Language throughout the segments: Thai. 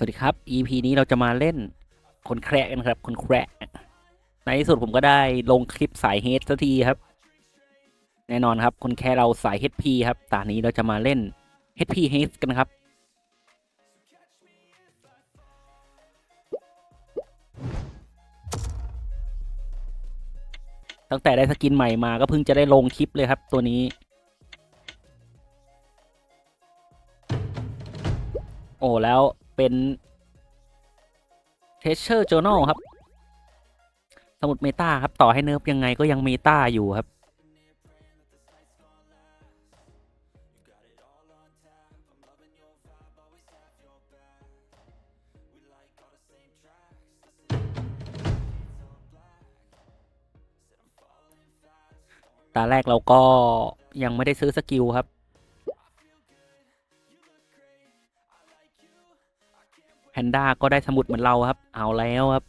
สวัสดีครับ EP นี้เราจะมาเล่นคนแคระกันครับ คนแคระในที่สุดผมก็ได้ลงคลิปสายเฮดสักทีครับ แน่นอนครับ คนแคร์เราสาย HP ครับตอนนี้เราจะมาเล่น HP h a s กันครับ ตั้งแต่ได้สกินใหม่มาก็เพิ่งจะได้ลงคลิปเลยครับ ตัวนี้โอ้แล้ว เป็น Treasure Journal ครับ สมุดเมตาครับ ต่อให้เนิร์ฟยังไงก็ยังเมตาอยู่ครับ ตาแรกเราก็ยังไม่ได้ซื้อสกิลครับ นด้าก็ได้สมุดเหมือนเราครับ เอาแล้วครับ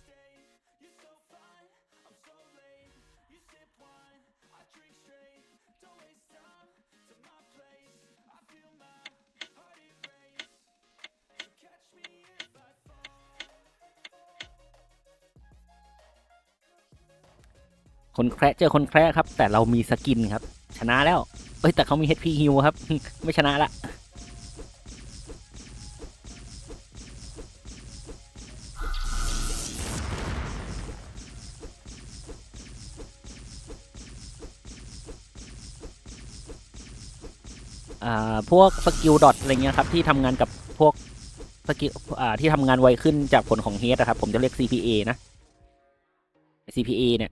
คนแคระเจอคนแคระครับ แต่เรามีสกินครับ ชนะแล้ว เอ้ยแต่เขามี HP heal ครับ ไม่ชนะละ พวกสกิลดอทอะไรเงี้ยครับที่ทำงานกับพวกสกิลที่ทำงานไวขึ้นจากผลของเฮดนะครับ ผมจะเรียก CPA นะ CPA เนี่ย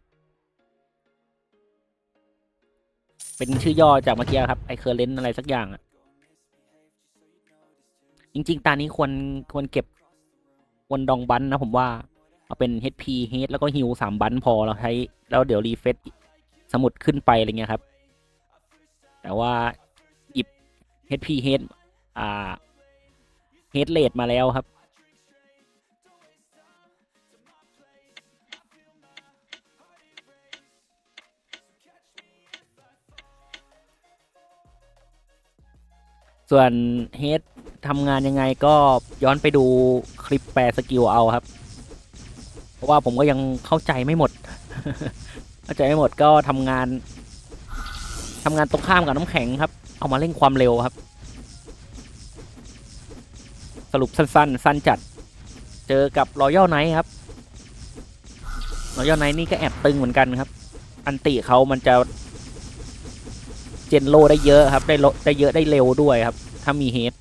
เป็นชื่อย่อจากเมื่อกี้ครับไอเคอร์เลนอะไรสักอย่างอะจริง ๆ ตานี้ควรควรเก็บควนดองบันนะผมว่า เอาเป็น HP Head แล้วก็ฮิวสามบันพอเราใช้ แล้วเดี๋ยวรีเฟซสมุดขึ้นไปอะไรเงี้ยครับ แต่ว่า HP Head อ่า Head Rate มาแล้วครับ ส่วนเฮดทำงานยังไงก็ย้อนไปดูคลิปแปลสกิลเอาครับ เพราะว่าผมก็ยังเข้าใจไม่หมด เข้าใจไม่หมดก็ทำงานทำงานตรงข้ามกับน้ำแข็งครับ เอามาเร่งความเร็วครับ สรุปสั้นๆ สั้นจัด เจอกับรอยัลไนท์ครับรอยัลไนท์นี่ก็แอบตึงเหมือนกันครับ อันติเขามันจะ เจนโลได้เยอะครับ ได้โลได้เยอะได้เร็วด้วยครับ ถ้ามีเฮด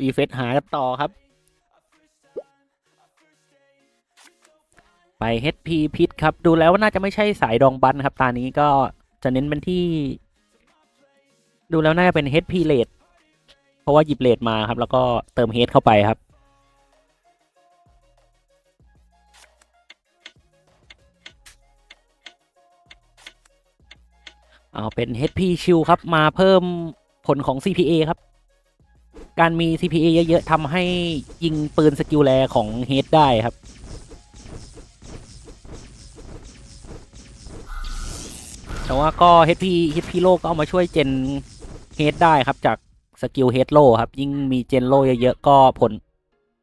รีเฟซหากันต่อครับ ไป HP พิษครับ ดูแล้วว่าน่าจะไม่ใช่สายดองบันครับ ตานี้ก็จะเน้นเป็นที่ ดูแล้วน่าจะเป็น HP เลดเพราะว่าหยิบเลดมาครับ แล้วก็เติมเฮดเข้าไปครับ เอาเป็น HP ชิลครับ มาเพิ่มผลของ CPA ครับ การมี CPA เยอะ ๆทำให้ยิงปืนสกิลแรของเฮดได้ครับ แต่ว่าก็ HP HP โลก็เอามาช่วยเจนเฮดได้ครับจากสกิลเฮดโลครับ ยิ่งมีเจนโลเยอะๆก็ผล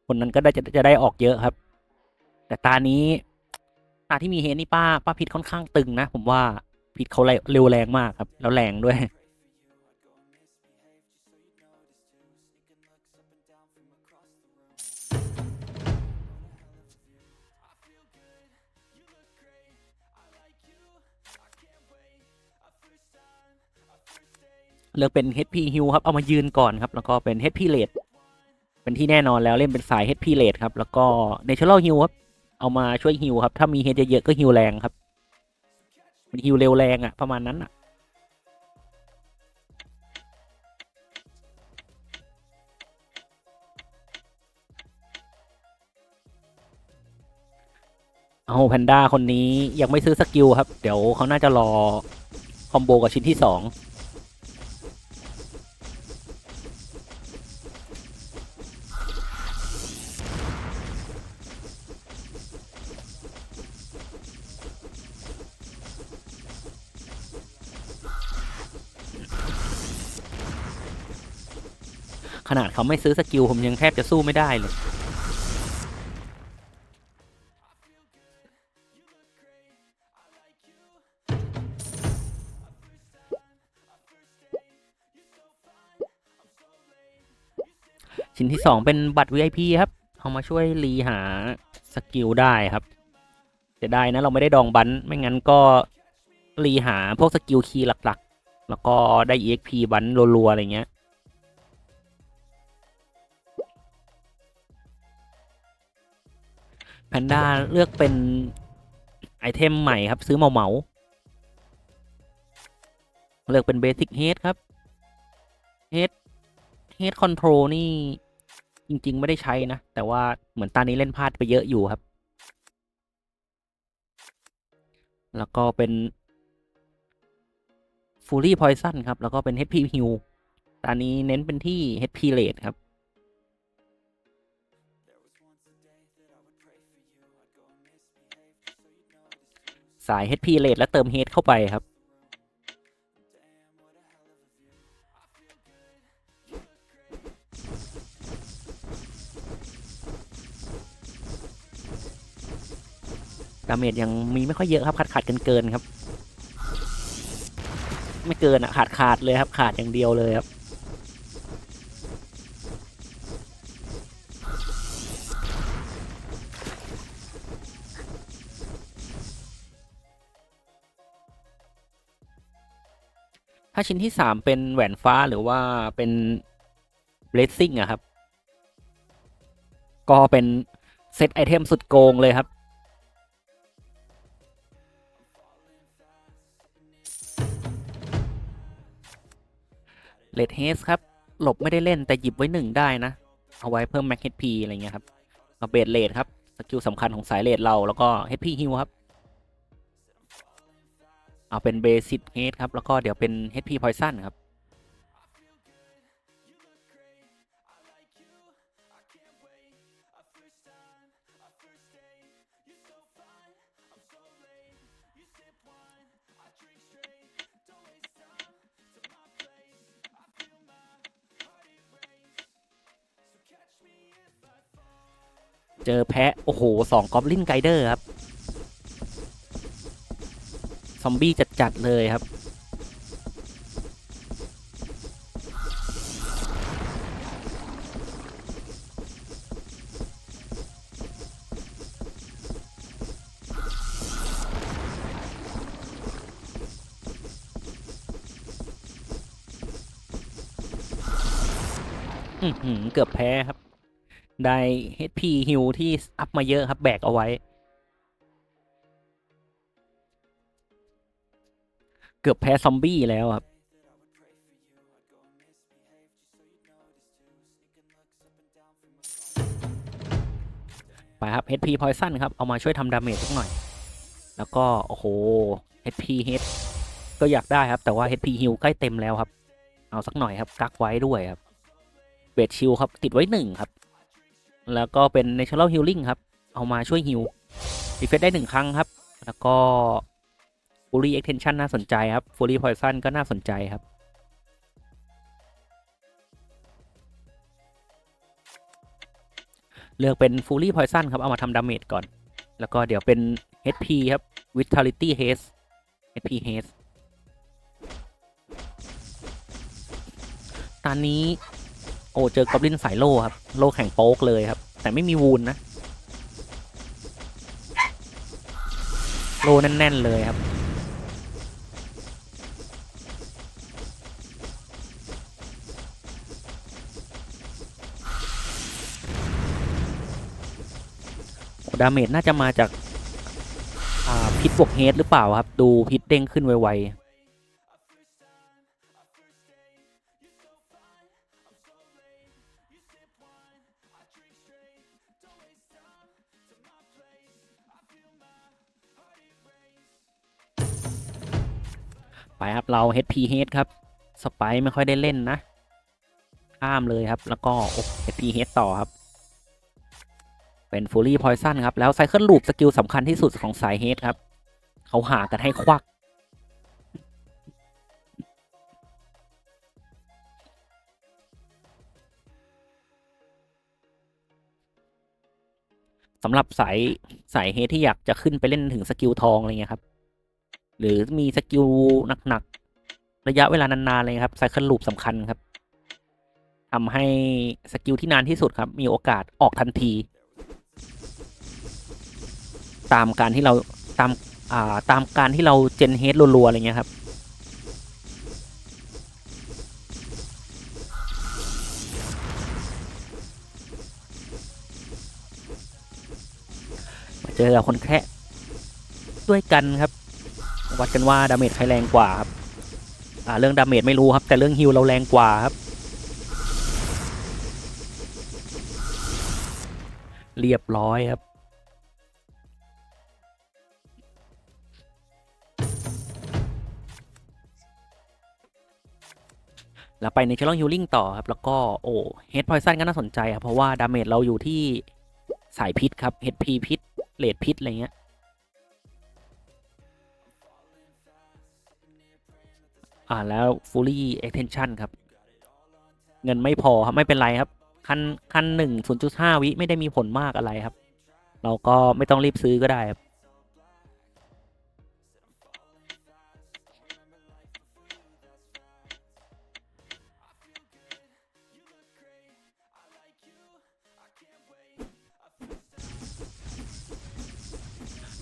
ผลนั้นก็ได้จะจะได้ออกเยอะครับ แต่ตานี้ตาที่มีเฮดนี่ป้าป้าพิษค่อนข้างตึงนะ ผมว่าพิษเขาเร็วแรงมากครับ แล้วแรงด้วย เลือกเป็น HP Hill ครับ เอามายืนก่อนครับ แล้วก็เป็น HP Rate เป็นที่แน่นอนแล้วเล่นเป็นสาย HP Rate ครับ แล้วก็ Natural Heal ครับ เอามาช่วยฮิวครับ ถ้ามีเฮดเยอะๆก็ฮิวแรงครับ มันฮิวเร็วแรงอะประมาณนั้นอะเอาแพนด้าคนนี้ยังไม่ซื้อสกิลครับ เดี๋ยวเขาน่าจะรอ คอมโบกับชิ้นที่สอง ขนาดเขาไม่ซื้อสกิลผมยังแทบจะสู้ไม่ได้เลย ชิ้นที่สองเป็นบัตร VIP ครับ เอามาช่วยรีหาสกิลได้ครับจะได้นะเราไม่ได้ดองบันไม่งั้นก็รีหาพวกสกิลคีย์หลักๆ แล้วก็ได้ EXP บันรัวๆอะไรเงี้ย แพนด้าเลือกเป็นไอเทมใหม่ครับ ซื้อเมาเมาเลือกเป็นเบสิ c เฮดครับเฮดเฮดคอนโทรลนี่จริง ๆ ไม่ได้ใช้นะ แต่ว่าเหมือนตานี้เล่นพลาดไปเยอะอยู่ครับ แล้วก็เป็น Fully Poison ครับ แล้วก็เป็น HP Heal ตอนนี้เน้นเป็นที่ HP Rate ครับ สาย HP Rate และเติม Head เข้าไปครับ ดาเมจยังมีไม่ค่อยเยอะครับ ขาดขาดเกินเกินครับ ไม่เกินอะขาดขาดเลยครับ ขาดอย่างเดียวเลยครับ ถ้าชิ้นที่สามเป็นแหวนฟ้าหรือว่าเป็นเบลซิ่งอะครับ ก็เป็นเซตไอเทมสุดโกงเลยครับเลดเฮสครับ หลบไม่ได้เล่นแต่หยิบไว้หนึ่งได้นะ เอาไว้เพิ่มแม็กเฮดพีอะไรเงี้ยครับกับเบดเลดครับ สกิลสำคัญของสายเลดเราแล้วก็เฮดพีฮิวครับ เอาเป็นเบสิ c เฮดครับ แล้วก็เดี๋ยวเป็นเฮดพีพอยซันครับ เจอแพะ โอ้โหสองกอบลินไกเดอร์ครับ อมบี้จัดๆเลยครับ เกือบแพ้ครับ ได้ HP ฮิวที่อัพมาเยอะครับ แบกเอาไว้ กือบแพ้ซอมบี้แล้วครับ ไปครับ HP Poison ครับ เอามาช่วยทำดาเมจสักหน่อย แล้วก็ โอ้โห HP Head ก็อยากได้ครับ แต่ว่า HP Heal ใกล้เต็มแล้วครับ เอาสักหน่อยครับ กักไว้ด้วยครับเบดชิลครับ ติดไว้หนึ่งครับ แล้วก็เป็น Natural Healing ครับ เอามาช่วยฮิลดีเฟนได้หนึ่งครั้งครับ แล้วก็ Fully Extension น่าสนใจครับ Fully Poison ก็น่าสนใจครับ เลือกเป็น Fully Poison ครับ เอามาทำดาเมจก่อน แล้วก็เดี๋ยวเป็น HP ครับ Vitality Haze HP Haze ตอนนี้ โอ้ เจอกอบลินสายโลครับ โลแข่งโป๊กเลยครับ แต่ไม่มีวูนนะ โลแน่น ๆ เลยครับ ดาเมจน่าจะมาจากาพิษบวกเฮดหรือเปล่าครับ ดูพิษเด้งขึ้นไวๆไปครับเรา HP Head ครับ สไปไม่ค่อยได้เล่นนะ ข้ามเลยครับ แล้วก็ HP Head ต่อครับ เป็นฟูลี่พอยซันครับ แล้วไซเคิลลูปสกิลสำคัญที่สุดของสายเฮดครับ เขาหากันให้ควัก สำหรับสายสายเฮดที่อยากจะขึ้นไปเล่นถึงสกิลทองอะไรเงี้ยครับ หรือมีสกิลหนักๆ ระยะเวลานานๆเลยครับไซเคิลลูปสำคัญครับทำให้สกิลที่นานที่สุดครับ มีโอกาสออกทันที ตามการที่เราตามอ่าตามการที่เราเจนเฮดรัวๆอะไรเงี้ยครับมาเจอกับคนแค่ด้วยกันครับ วัดกันว่าดาเมจใครแรงกว่าครับอ่าเรื่องดาเมจไม่รู้ครับ แต่เรื่องฮิลเราแรงกว่าครับเรียบร้อยครับ แล้วไปในเชลล์ฮิลลิ่งต่อครับ แล้วก็โอ้เฮดพอยซันก็น่าสนใจครับ เพราะว่าดาเมจเราอยู่ที่สายพิษครับ HP พิษเลดพิษอะไรเงี้ยอ่าแล้ว fully extension ครับ เงินไม่พอครับ ไม่เป็นไรครับ คันคันหนึ่งศูนย์จุดห้าวิ ไม่ได้มีผลมากอะไรครับ เราก็ไม่ต้องรีบซื้อก็ได้ครับ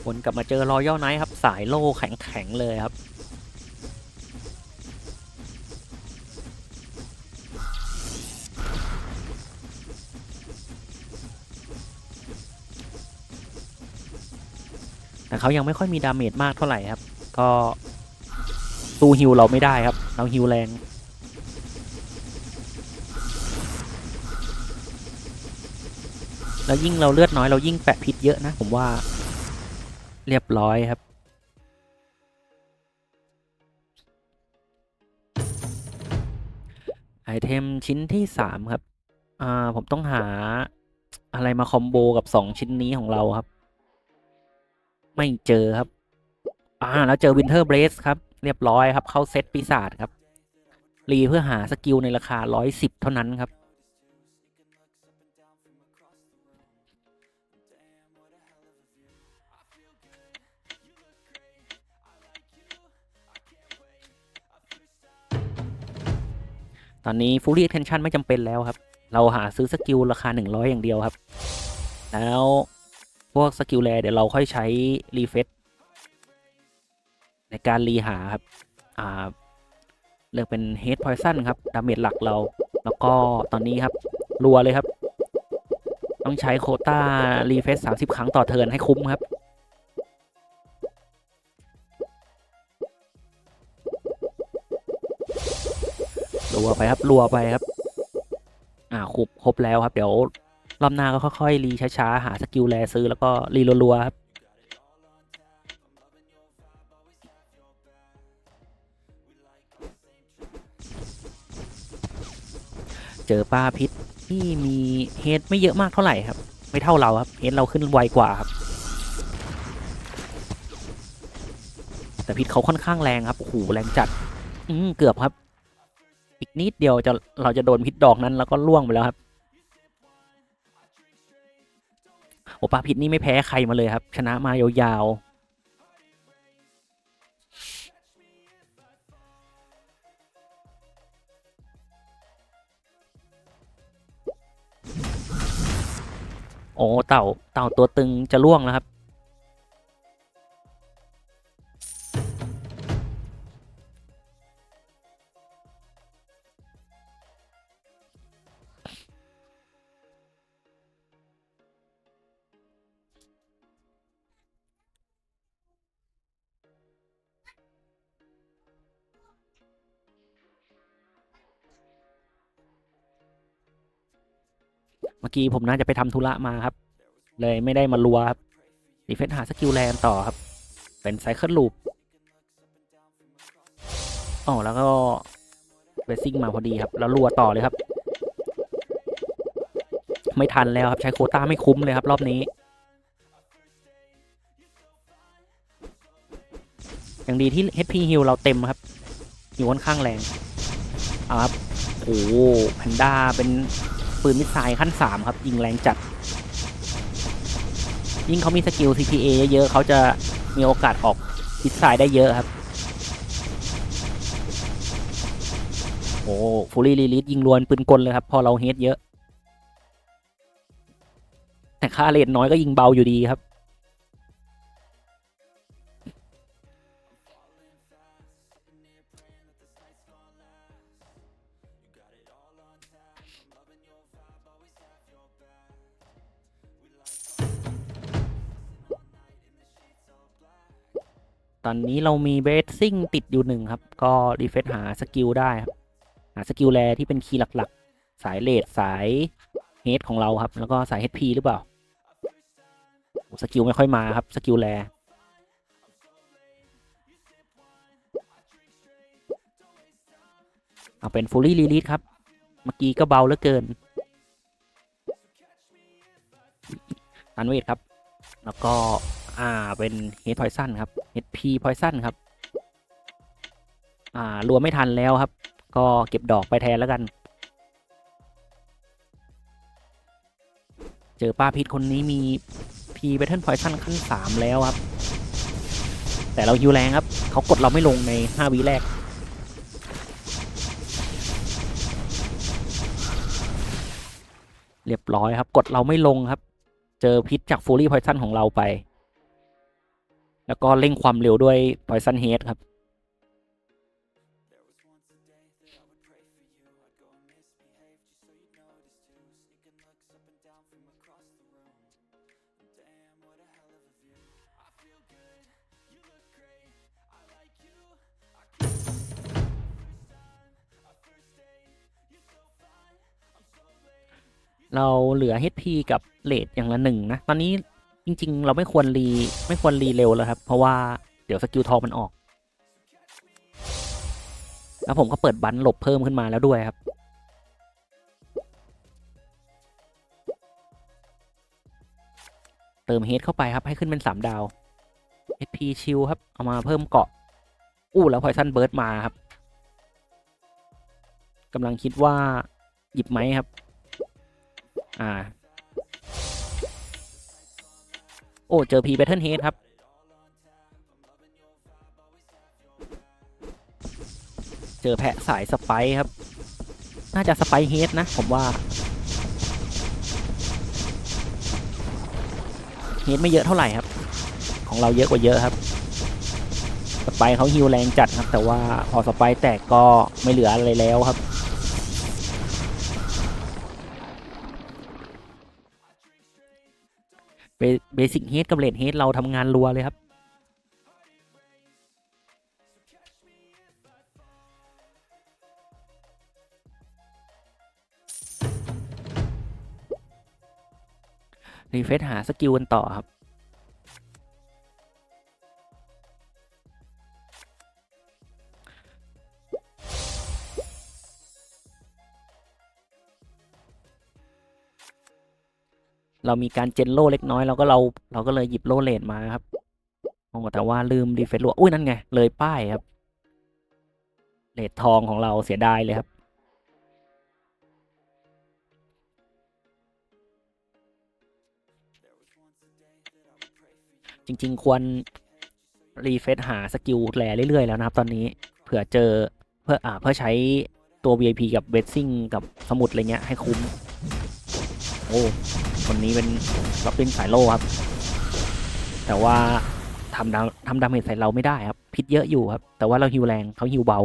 วนกลับมาเจอรอยัลไนท์ครับ สายโล่แข็งๆเลยครับ แต่เขายังไม่ค่อยมีดาเมจมากเท่าไหร่ครับ ก็สู้ฮิวเราไม่ได้ครับ เราฮิวแรงแล้วยิ่งเราเลือดน้อยเรายิ่งแปะพิษเยอะนะผมว่า เรียบร้อยครับ ไอเทมชิ้นที่สามครับ อ่า ผมต้องหาอะไรมาคอมโบกับสองชิ้นนี้ของเราครับ ไม่เจอครับ อ่า แล้วเจอวินเทอร์เบรสครับ เรียบร้อยครับ เข้าเซตปีศาจครับ รีเพื่อหาสกิลในราคาร้อยสิบเท่านั้นครับ ตอนนี้ Fully Attention ไม่จำเป็นแล้วครับ เราหาซื้อสกิลราคา 100 อย่างเดียวครับ แล้วพวกสกิลแรเดี๋ยวเราค่อยใช้รีเฟซในการรีหาครับ อ่า เลือกเป็น Head Poison ครับ ดาเมจหลักเรา แล้วก็ตอนนี้ครับ รัวเลยครับ ต้องใช้โคต้ารีเฟซ30ครั้งต่อเทิร์นให้คุ้มครับ รัวไปครับรัวไปครับ อ่าครบครบแล้วครับ เดี๋ยวรอบหน้าก็ค่อยๆรีช้าๆหาสกิลแลซื้อแล้วก็รีรัวๆครับเจอปลาพิษที่มีเฮดไม่เยอะมากเท่าไหร่ครับ ไม่เท่าเราครับเฮดเราขึ้นไวกว่าครับ แต่พิษเขาค่อนข้างแรงครับโอ้โหแรงจัด อืมเกือบครับ อีกนิดเดียวจะเราจะโดนพิษดอกนั้นแล้วก็ล่วงไปแล้วครับโอปลาพิษนี่ไม่แพ้ใครมาเลยครับ ชนะมายาวๆโอ้เต่าเต่าตัวตึงจะล่วงแล้วครับ มื่อกี้ผมน่าจะไปทำธุระมาครับ เลยไม่ได้มารัวครับรีเฟซหาสกิลแรมต่อครับ เป็นไซเคิลลูปอ๋อแล้วก็เวสซิ่งมาพอดีครับ แล้วรัวต่อเลยครับ ไม่ทันแล้วครับ ใช้โคต้าไม่คุ้มเลยครับ รอบนี้ อย่างดีที่ HP Heal เราเต็มครับอยู่ค่อนข้างแรงเอาครับโอ้แพนด้าเป็น ปืนมิสไซล์ขั้นสามครับ ยิงแรงจัด ยิ่งเขามีสกิล CPA เยอะๆเขาจะมีโอกาสออกมิสไซล์ได้เยอะครับ โอ้ฟูลี่ลีลิสยิงรวนปืนกลเลยครับ พอเราเฮดเยอะ แต่ค่าเลทน้อยก็ยิงเบาอยู่ดีครับ ตอนนี้เรามีเบสซิ่งติดอยู่หนึ่งครับ ก็รีเฟซหาสกิลได้ครับ หาสกิลแรที่เป็นคีย์หลักๆ สายเลดสายเฮดของเราครับ แล้วก็สาย HP หรือเปล่า สกิลไม่ค่อยมาครับ สกิลแรเอาเป็นฟูลี่ลีลิสครับ เมื่อกี้ก็เบาเหลือเกินอันเวทครับ แล้วก็ อ่า เป็นเฮดพอยซันครับ HP พอยซันครับ อ่ารวมไม่ทันแล้วครับ ก็เก็บดอกไปแทนแล้วกัน เจอป้าพิษคนนี้มีพีเบทเทิลพอยซันขั้นสามแล้วครับ แต่เราฮิวแรงครับ เขากดเราไม่ลงในห้าวิแรกเรียบร้อยครับ กดเราไม่ลงครับ เจอพิษจากฟูลี่พอยซันของเราไป แล้วก็เร่งความเร็วด้วย Poison Head ครับ เราเหลือ HP กับเลดอย่างละหนึ่งนะ ตอนนี้ จริง ๆ เราไม่ควรรีไม่ควรรีเร็วแล้วครับ เพราะว่าเดี๋ยวสกิลทองมันออก แล้วผมก็เปิดบันหลบเพิ่มขึ้นมาแล้วด้วยครับ เติมเฮดเข้าไปครับให้ขึ้นเป็นสามดาว HP ชิลครับ เอามาเพิ่มเกาะ อู้แล้วพอยซันเบิร์ดมาครับกำลังคิดว่าหยิบไหมครับ อ่า อ้เจอพีแบทเทิลเฮดครับเจอแพะสายสไปครับ น่าจะสไปเฮดนะ ผมว่าเฮดไม่เยอะเท่าไหร่ครับ ของเราเยอะกว่าเยอะครับ สไปเขาฮิวแรงจัดครับ แต่ว่าพอสไปแตกก็ไม่เหลืออะไรแล้วครับ เบสิกเฮดกับเลดเฮดเราทำงานรัวเลยครับ รีเฟซหาสกิลกันต่อครับ เรามีการเจนโลเล็กน้อยเราก็เราเราก็เลยหยิบโลเลนมาครับโอ้แต่ว่าลืมดีเฟนต์รัวอุ้ยนั่นไง เลยป้ายครับเลดทองของเราเสียดายเลยครับ จริง ๆ ควรรีเฟซหาสกิลแลเรื่อยๆ แล้วนะครับ ตอนนี้เผื่อเจอเพื่ออ่าเพื่อใช้ตัว VIP กับเบสซิ่งกับสมุดอะไรเงี้ยให้คุ้ม โอ้ คนนี้เป็นล็อบบินสายโลครับ แต่ว่าทำดาทำดาเมจใส่เราไม่ได้ครับ พิษเยอะอยู่ครับ แต่ว่าเราฮิวแรงเขาฮิวเบา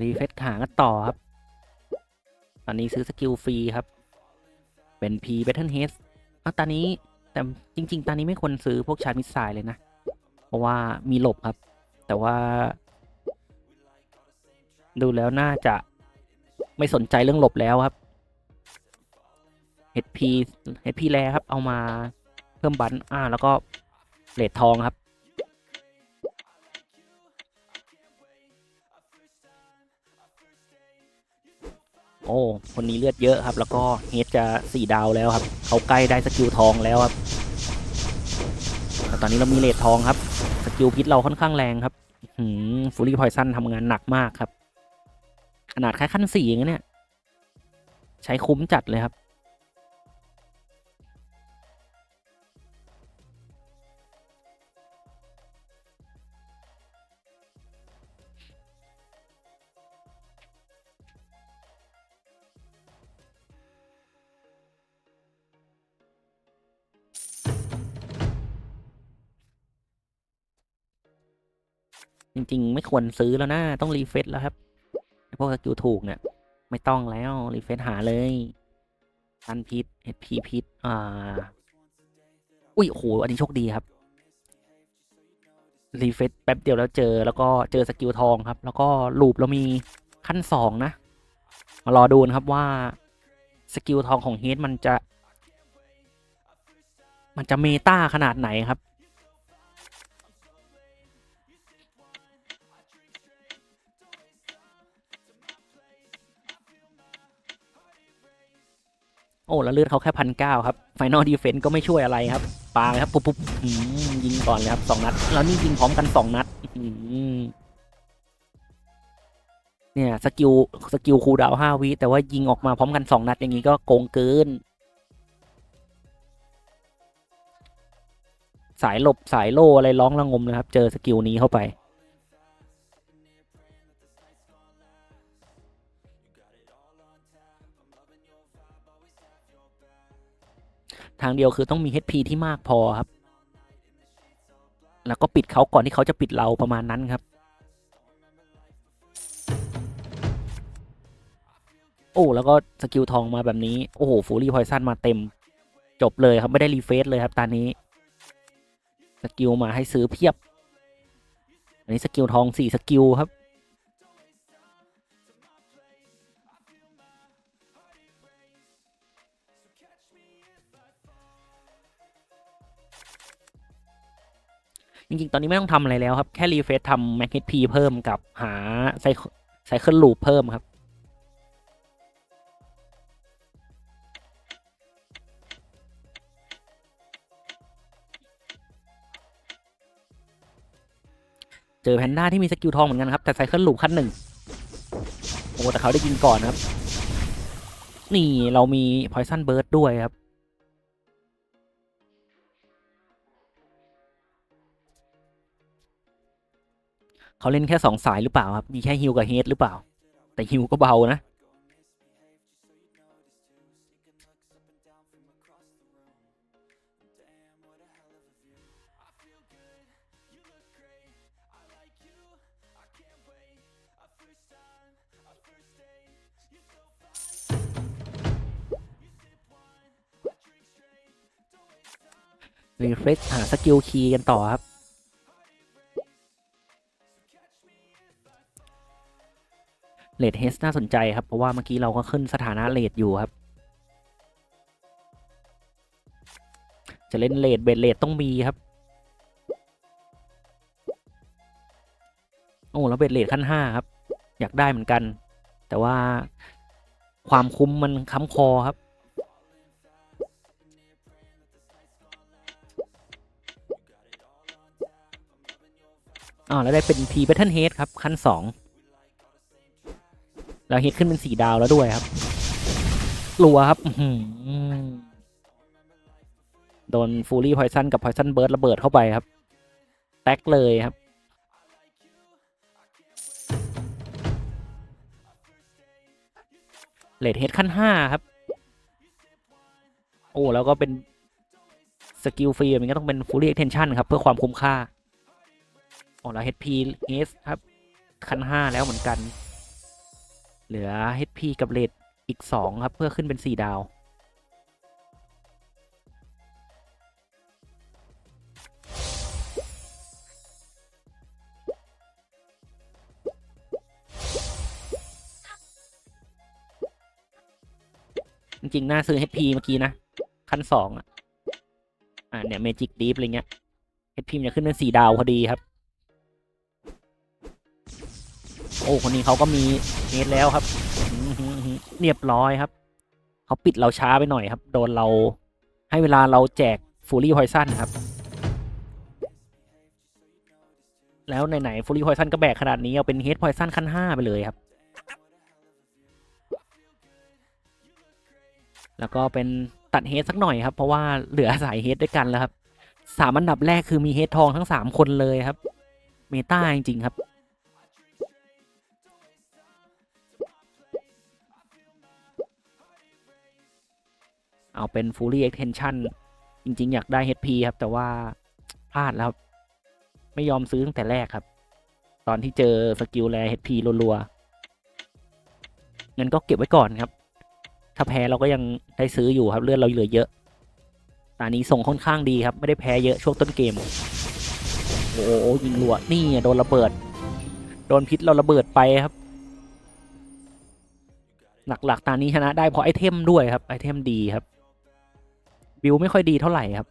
รีเฟซหากันต่อครับ ตอนนี้ซื้อสกิลฟรีครับ เป็น P Battle h e a d อะตอนนี้แต่จริง ๆ ตอนนี้ไม่ควรซื้อพวกชาร์มิสไซล์เลยนะ เพราะว่ามีหลบครับ แต่ว่า ดูแล้วน่าจะไม่สนใจเรื่องหลบแล้วครับ HP HP แรครับ เอามาเพิ่มบันอ่า แล้วก็เลดทองครับ โอ้คนนี้เลือดเยอะครับ แล้วก็เฮดจะสี่ดาวแล้วครับเขาใกล้ได้สกิลทองแล้วครับแต่ตอนนี้เรามีเลททองครับสกิลพิษเราค่อนข้างแรงครับฟูรี่พอยซันทำงานหนักมากครับ ขนาดแค่ขั้นสี่องเงี้ยเนี่ย ใช้คุ้มจัดเลยครับ จริง ๆ ไม่ควรซื้อแล้วนะต้องรีเฟซแล้วครับพวกสกิลถูกเนี่ยไม่ต้องแล้วรีเฟซหาเลยตันพิษเอพีพิษอ่า อุ้ยโหอันนี้โชคดีครับรีเฟซแป๊บเดียวแล้วเจอแล้วก็เจอสกิลทองครับ แล้วก็ลูปเรามีขั้นสองนะ มารอดูนะครับว่าสกิลทองของเฮดมันจะ มันจะเมตาขนาดไหนครับ โอ้แล้วเลือดเขาแค่พันเก้าครับไฟนอลดีเฟนต์ก็ไม่ช่วยอะไรครับปาเลยครับปุ๊บปุ๊บยิงก่อนเลยครับสองนัด แล้วนี่ยิงพร้อมกันสองนัดเนี่ยสกิลสกิลคูดาวห้าวิแต่ว่ายิงออกมาพร้อมกันสองนัดอย่างนี้ก็โกงเกิน สายหลบสายโลอะไรร้องระงมเลยครับ เจอสกิลนี้เข้าไปางเดียวคือต้องมี HP ที่มากพอครับ แล้วก็ปิดเขาก่อนที่เขาจะปิดเราประมาณนั้นครับ โอ้ แล้วก็สกิลทองมาแบบนี้ โอ้โหฟูรี่พอยซันมาเต็ม จบเลยครับ ไม่ได้รีเฟซเลยครับตอนนี้ สกิลมาให้ซื้อเพียบ อันนี้สกิลทองสี่สกิลครับ จริงๆ ตอนนี้ไม่ต้องทำอะไรแล้วครับ แค่รีเฟซทำ Mac HP เพิ่มกับหาไซไซเคิลลูปเพิ่มครับ เจอแพนด้าที่มีสกิลทองเหมือนกันครับ แต่ไซเคิลลูปขั้นหนึ่งโอ้แต่เขาได้ยิงก่อนครับ นี่เรามีพอยซันเบิร์ดด้วยครับ เขาเล่นแค่สองสายหรือเปล่าครับ มีแค่ฮิวกับเฮดหรือเปล่า แต่ฮิวก็เบานะ รีเฟรชหาสกิลคีย์กันต่อครับ เลดเฮสน่าสนใจครับ เพราะว่าเมื่อกี้เราก็ขึ้นสถานะเลดอยู่ครับ จะเล่นเลดเบดเลดต้องมีครับ โอ้แล้วเบดเลดขั้นห้าครับ อยากได้เหมือนกัน แต่ว่าความคุ้มมันค้ำคอครับอ่าแล้วได้เป็น P Battle Head ครับ ขั้นสอง แล้วเฮดขึ้นเป็นสีดาวแล้วด้วยครับรัวครับโดนฟูรี่พอยซันกับพอยซันเบิร์ดระเบิดเข้าไปครับ แตกเลยครับ เลดเฮดขั้นห้าครับ โอ้ แล้วก็เป็น สกิลฟรีมันก็ต้องเป็นฟูรี่เอ็กเทนชันครับ เพื่อความคุ้มค่าโอ้แล้ว HP S ครับ ขั้นห้าแล้วเหมือนกัน เหลือ HP กับเลดอีกสองครับ เพื่อขึ้นเป็นสี่ดาว จริงๆ น่าซื้อ HP เมื่อกี้นะ ขั้นสองอะ อ่าเนี่ย เมจิกดีฟอะไรเงี้ย HP มันจะขึ้นเป็นสี่ดาวพอดีครับ โอ้คนนี้เขาก็มีเฮดแล้วครับเรียบร้อยครับ เขาปิดเราช้าไปหน่อยครับ โดนเราให้เวลาเราแจกฟูรี่พอยซันครับ แล้วไหนๆฟูรี่พอยซันก็แบกขนาดนี้ เอาเป็นเฮดพอยซันขั้นห้าไปเลยครับ แล้วก็เป็นตัดเฮดสักหน่อยครับ เพราะว่าเหลือสายเฮดด้วยกันแล้วครับสามอันดับแรกคือมีเฮดทองทั้งสามคนเลยครับ เมตาจริงๆครับ เอาเป็น Fully Extension จริง ๆ อยากได้ HP ครับ แต่ว่าพลาดแล้ว ไม่ยอมซื้อตั้งแต่แรกครับ ตอนที่เจอสกิลแร HP รัวๆเงินก็เก็บไว้ก่อนครับ ถ้าแพ้เราก็ยังได้ซื้ออยู่ครับ เลือดเราเหลือเยอะตอนนี้ส่งค่อนข้างดีครับ ไม่ได้แพ้เยอะช่วงต้นเกม โอ้โหยิงรัวนี่โดนระเบิด โดนพิษเราระเบิดไปครับ หลักๆตอนนี้ชนะได้เพราะไอเทมด้วยครับ ไอเทมดีครับ บิวไม่ค่อยดีเท่าไหร่ครับ